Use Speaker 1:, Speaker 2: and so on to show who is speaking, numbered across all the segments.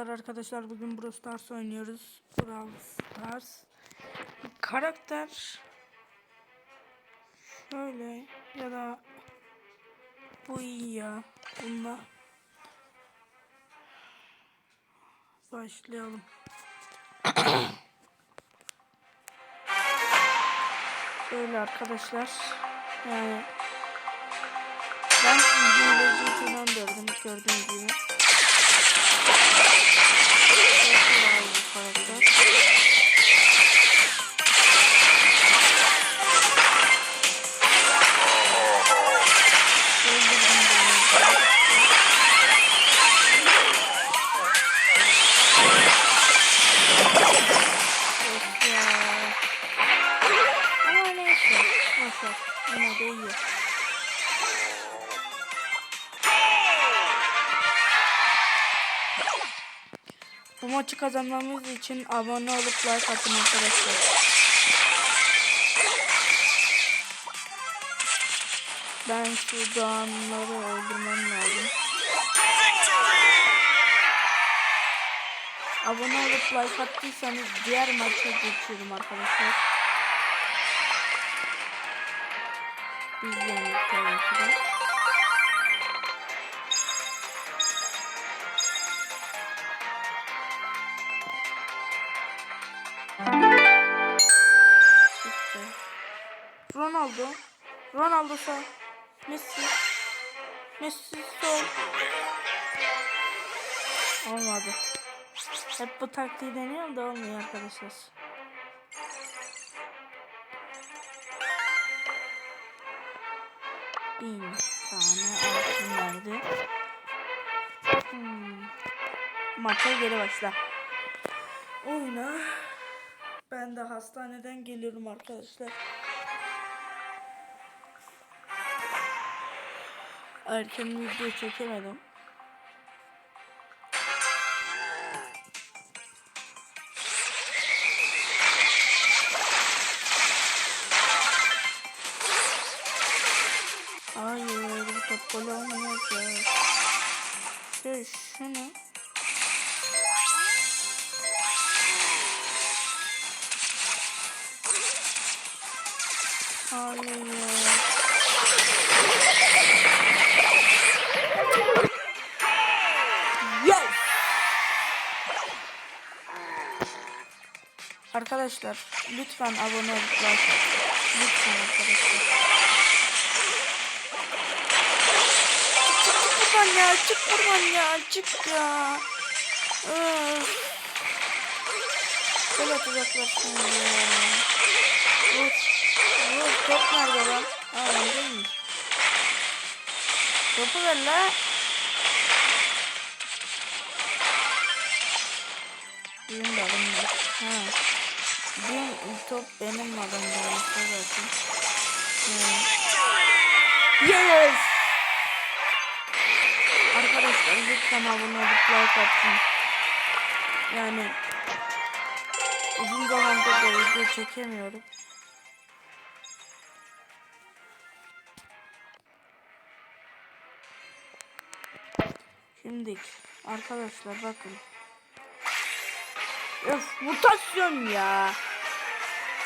Speaker 1: Merhabalar arkadaşlar. Bugün Brawl Stars oynuyoruz. Brawl Stars. Karakter şöyle ya da bu iyi ya. Bunda başlayalım. Şöyle arkadaşlar. Yani ben İngilizce falan gördüm gördüğünüz gibi. Yeah. Maçı kazanmamız için abone olup like atın arkadaşlar. Ben şu doğanları öldürmem lazım. Abone olup like attıysanız diğer maça geçiyorum arkadaşlar. Biz Sağ. Messi. Messi sol. Olmadı. Hep bu taktiği deniyorum da olmuyor arkadaşlar. Bin tane altın verdi. Hmm. Maça geri başla. Oyna. Ben de hastaneden geliyorum arkadaşlar. Erken video çekemedim. Hayır, bu top gol olmayacak. Şöyle şunu. Arkadaşlar lütfen abone atın. Lütfen arkadaşlar. Çık buradan ya, çık buradan ya, çık ya. Gol atacaklar şimdi. Vur. Vur. Top nerede lan? Aa bendeymiş. Topu ver la. Benim de var. Ha. Benim top benim adamım olsa zaten. Yes! Arkadaşlar lütfen abone olup like atın. Yani uzun zamandır da video çekemiyorum. Şimdi arkadaşlar bakın. Öf mutasyon ya.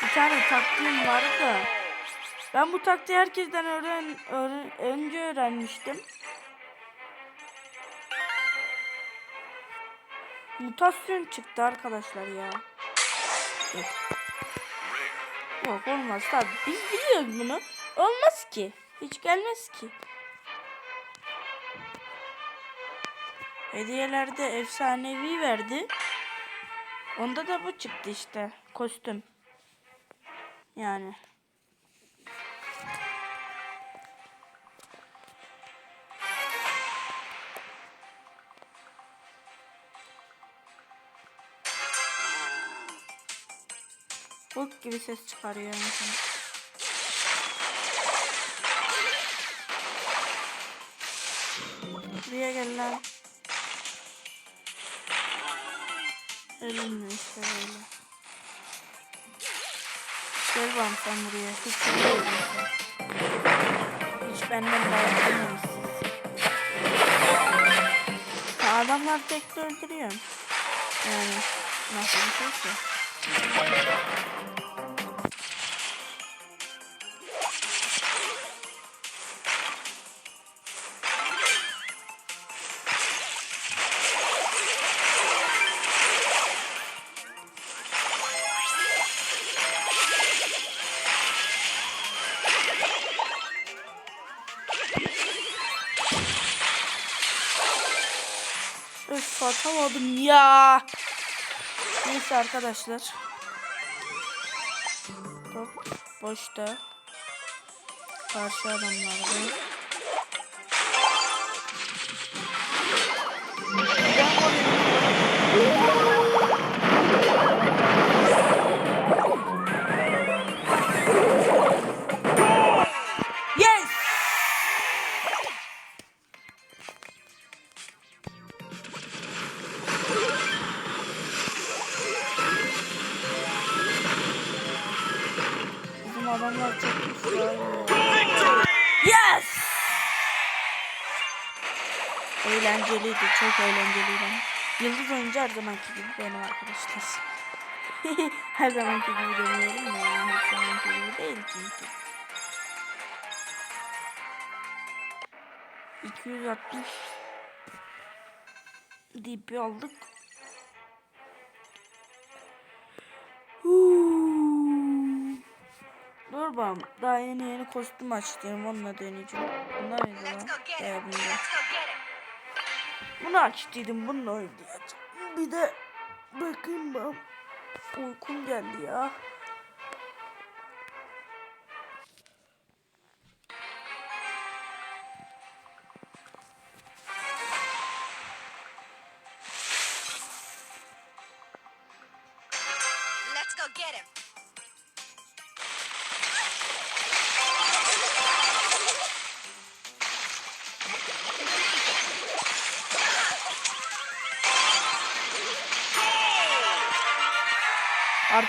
Speaker 1: Bir tane taktiğim var da. Ben bu taktiği herkesten öğren, öğren önce öğrenmiştim. Mutasyon çıktı arkadaşlar ya. Yok olmaz tabi. Biz biliyoruz bunu. Olmaz ki. Hiç gelmez ki. Hediyelerde efsanevi verdi. Onda da bu çıktı işte. Kostüm. Yani. Bok gibi ses çıkarıyor yani. Buraya gel lan. Ölümlü işte böyle. Gel sen buraya. Hiç sevmiyorum sen. Hiç benden bağlanmamışsın. Adamlar tek öldürüyor. Yani nasıl bir şeyse. Neyse arkadaşlar. Top boşta. Karşı adamlarda. Yes! Yes! Eğlenceliydi, çok eğlenceliydi. Yıldız oyuncu her zamanki gibi benim arkadaşlar. her zamanki gibi demiyorum da her zamanki gibi değil çünkü. 260 DP aldık. Huu. Dur bakalım. Daha yeni yeni kostüm açtım. Onunla deneyeceğim. Bunlar neydi lan? Ee, bunlar. Bunu açtıydım. Bununla oynayacağım. Bir de bakayım ben. Uykum geldi ya.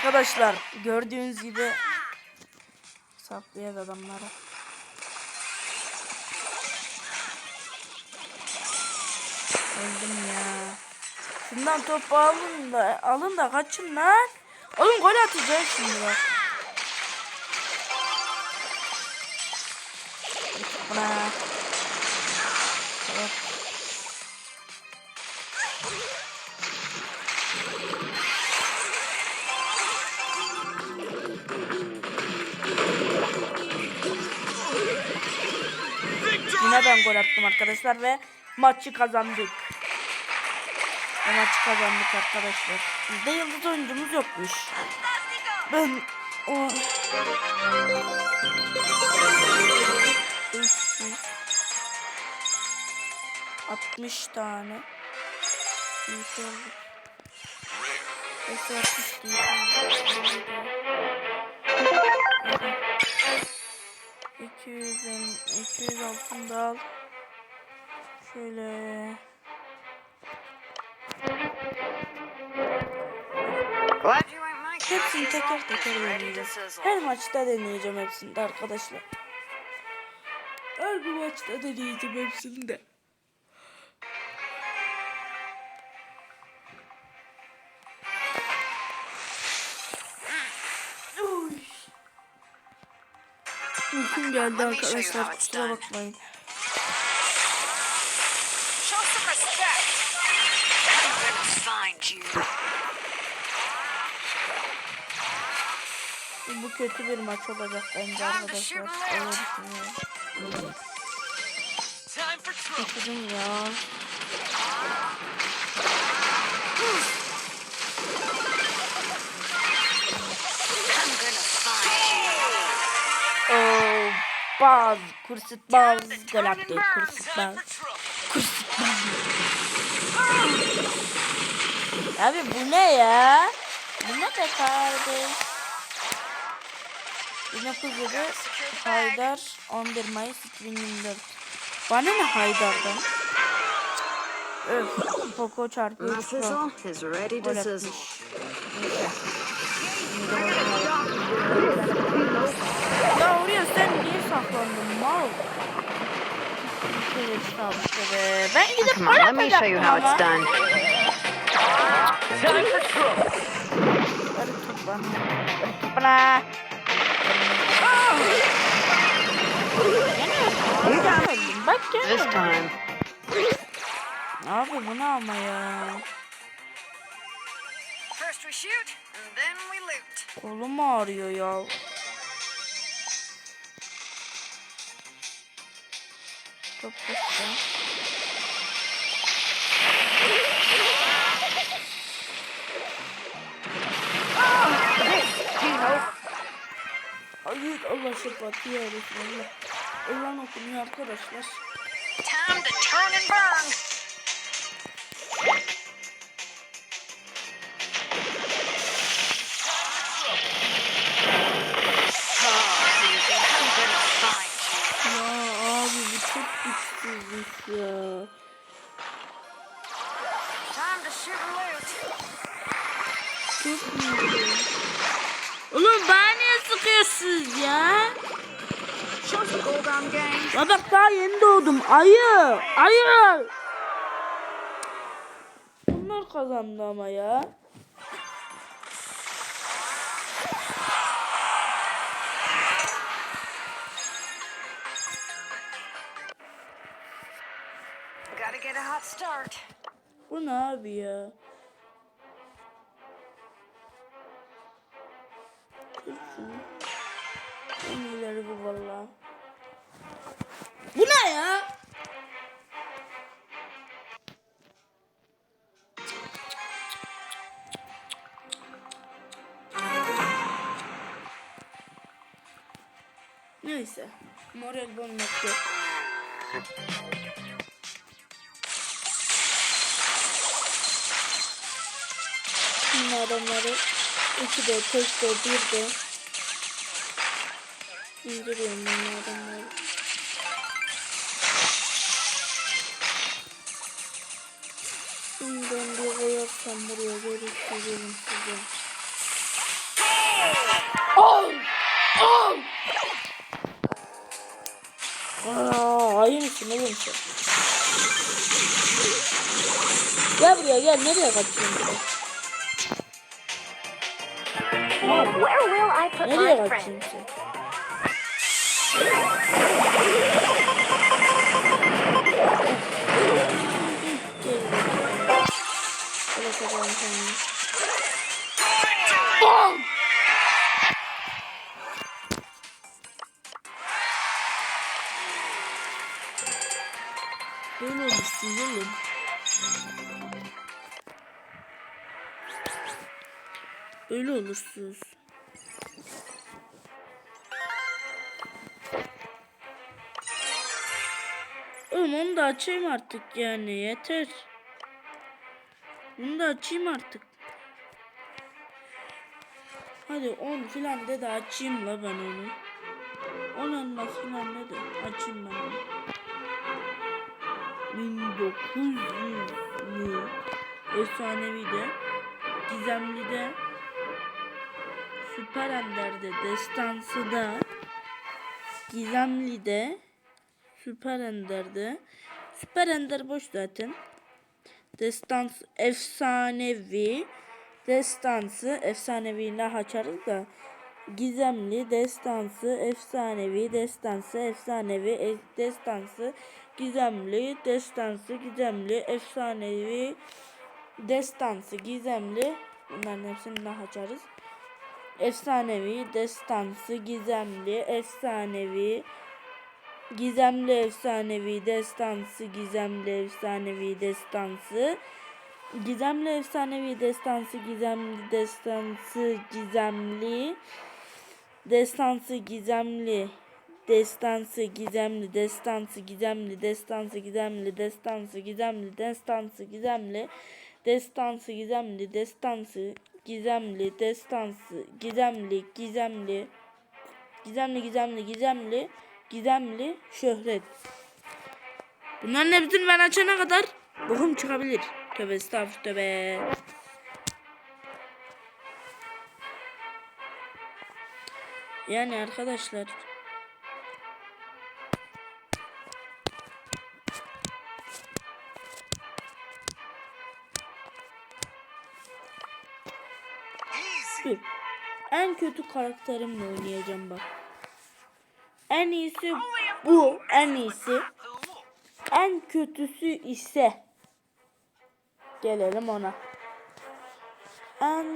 Speaker 1: Arkadaşlar gördüğünüz gibi saplayan adamları. Öldüm ya. Şundan topu alın da alın da kaçın lan. Oğlum gol atacağız şimdi bak. Buna. Gol attım arkadaşlar ve maçı kazandık. O maçı kazandık arkadaşlar. Bizde yıldız oyuncumuz yokmuş. Ben o... Üç yüz. 60 tane. Büyük olduk. Beş altmış değil. 200 200 altın da al. Şöyle hepsini teker teker deneyeceğim. Her maçta deneyeceğim hepsini de arkadaşlar. Her bir maçta deneyeceğim hepsini de. Uy. Uykum geldi arkadaşlar kusura bakmayın. Kötü bir maç olacak bence arkadaşlar. Öyle düşünüyorum. Ya. Oo, baz, kursit baz, gol attı. Kursit baz, kursit baz. Abi bu ne ya? Bu ne be kardeş? Yine kuzede Haydar 11 Mayıs 2024. Bana ne Haydar'dan? Öf, Poco çarpı 3
Speaker 2: pro.
Speaker 1: Gol atmış. Ya oraya sen niye saklandın mal? Ben gidip
Speaker 2: para
Speaker 1: atacaktım ama.
Speaker 3: Time for trouble.
Speaker 1: Bana.
Speaker 3: This time.
Speaker 1: Abi bu ne ama ya?
Speaker 3: First we shoot, and then we loot.
Speaker 1: Kolum ağrıyor ya. Çok güzel. Savaşa batıyoruz valla. Olan okunuyor arkadaşlar.
Speaker 3: Time to turn and burn.
Speaker 1: Ya abi bu çok güçsüzmüş ya. Ya bak daha yeni doğdum. Ayı. Ayı. Bunlar kazandı ama ya. Bu ne abi ya? Kır şunu. En iyileri bu valla. Bu ne ya? Neyse. Moral bozmak yok. Şimdi adamları iki de tek de bir de indiriyorum ben adamları. Akşam buraya görüşürüz size. Al! Al! Aa, ayın için ayın için. Gel buraya gel nereye kaçıyorsun? Nereye kaçıyorsun? Kapatalım kendini. Bam! Böyle oğlum. Öyle olursunuz. Oğlum onu da açayım artık yani yeter. Bunu da açayım artık. Hadi 10 filan de de açayım la ben onu. 10 elmas filan de de açayım ben onu. 1900'lü efsanevi de gizemli de süper enderde destansı da gizemli de süper enderde süper ender boş zaten destans efsanevi. Destansı efsanevi ile açarız da. Gizemli destansı efsanevi destansı efsanevi e- destansı gizemli destansı gizemli efsanevi destansı gizemli. Bunların hepsini daha açarız. Efsanevi destansı gizemli efsanevi gizemli efsanevi destansı gizemli efsanevi destansı. Gizemli efsanevi destansı gizemli destansı gizemli. Destansı gizemli. Destansı gizemli. Destansı gizemli. Destansı gizemli. Destansı gizemli. Destansı gizemli. Destansı gizemli. Destansı gizemli. Destansı gizemli. Gizemli. Gizemli gizemli gizemli gizemli şöhret. Bunların hepsini ben açana kadar bokum çıkabilir. Tövbe estağfurullah tövbe. Yani arkadaşlar. Dur. En kötü karakterimle oynayacağım bak. En iyisi bu. En iyisi. En kötüsü ise gelelim ona. En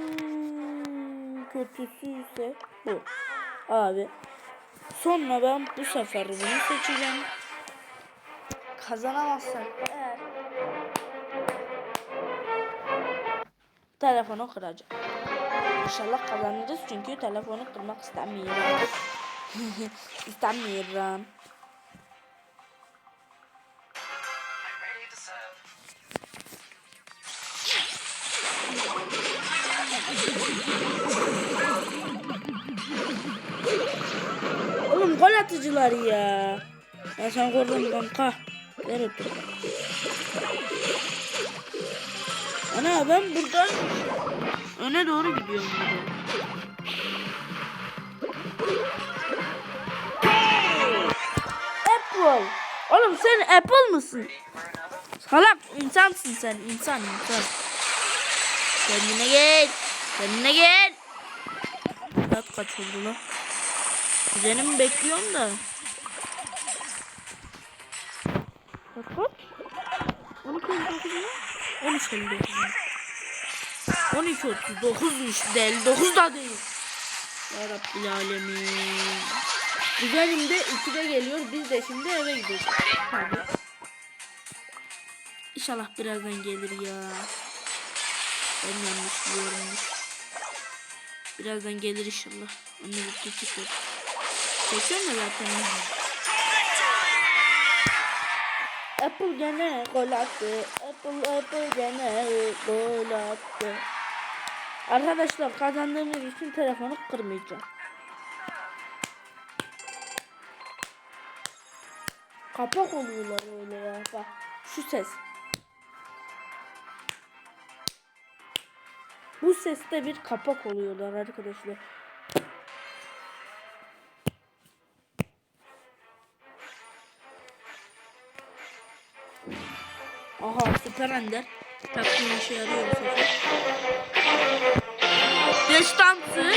Speaker 1: kötüsü ise bu. Abi. Sonra ben bu sefer bunu seçeceğim. Kazanamazsak eğer telefonu kıracağım. İnşallah kazanacağız çünkü telefonu kırmak istemiyorum. istemiyorum. Oğlum gol atıcılar ya. Ben sen korudum kanka. Ver. Ana ben buradan öne doğru gidiyorum. burada. Apple. Oğlum sen Apple mısın? Salak insansın sen insan insan. Kendine gel. Kendine gel. Saat kaç oldu lan? Kuzenimi bekliyorum da. Bak bak. 12 59 mu? 13 59 mu? 12 39'muş değil. 9 da değil. Ya Rabbil Alemin. Kuzenim de 2'de geliyor. Biz de şimdi eve gideceğiz. Hadi. İnşallah birazdan gelir ya. Ben yanlış biliyorummuş. Birazdan gelir inşallah. Onu bir çıkıyor. Çekiyorum da zaten. Apple gene gol attı. Apple Apple gene gol attı. Arkadaşlar kazandığımız için telefonu kırmayacağım. Kapak oluyorlar öyle ya. Bak şu ses. Bu seste bir kapak oluyorlar arkadaşlar. Aha süper ender. Taktiğin işe yarıyor bu sefer. Destansı.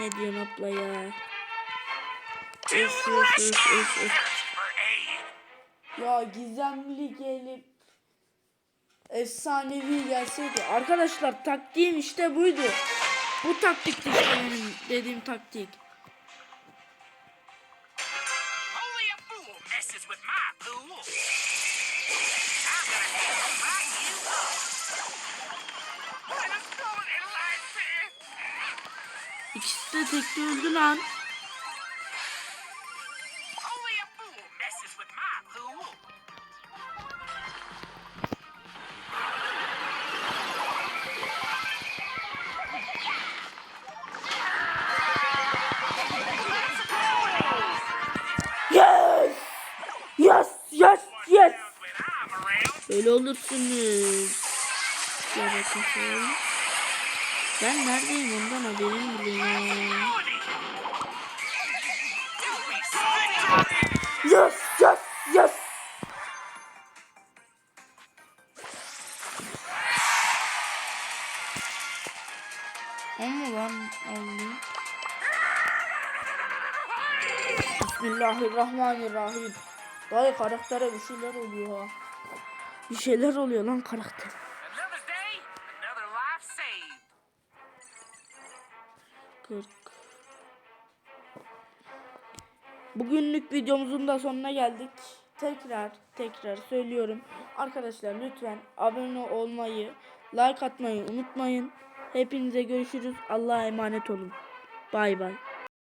Speaker 1: Ne diyorsun abla ya? Öf öf öf öf öf. Ya gizemli gelip efsanevi gelseydi. Arkadaşlar taktiğim işte buydu. Bu taktikti işte benim dediğim taktik. Öldü lan. Yes! Yes! Yes! Yes! Böyle olursunuz. Ya bakın. Ben neredeyim ondan haberim bile Ama lan Allah'ım. Bismillahirrahmanirrahim. Dayı karaktere bir şeyler oluyor ha. Bir şeyler oluyor lan karakter. 40. Bugünlük videomuzun da sonuna geldik. Tekrar tekrar söylüyorum. Arkadaşlar lütfen abone olmayı, like atmayı unutmayın. Hepinize görüşürüz. Allah'a emanet olun. Bay bay.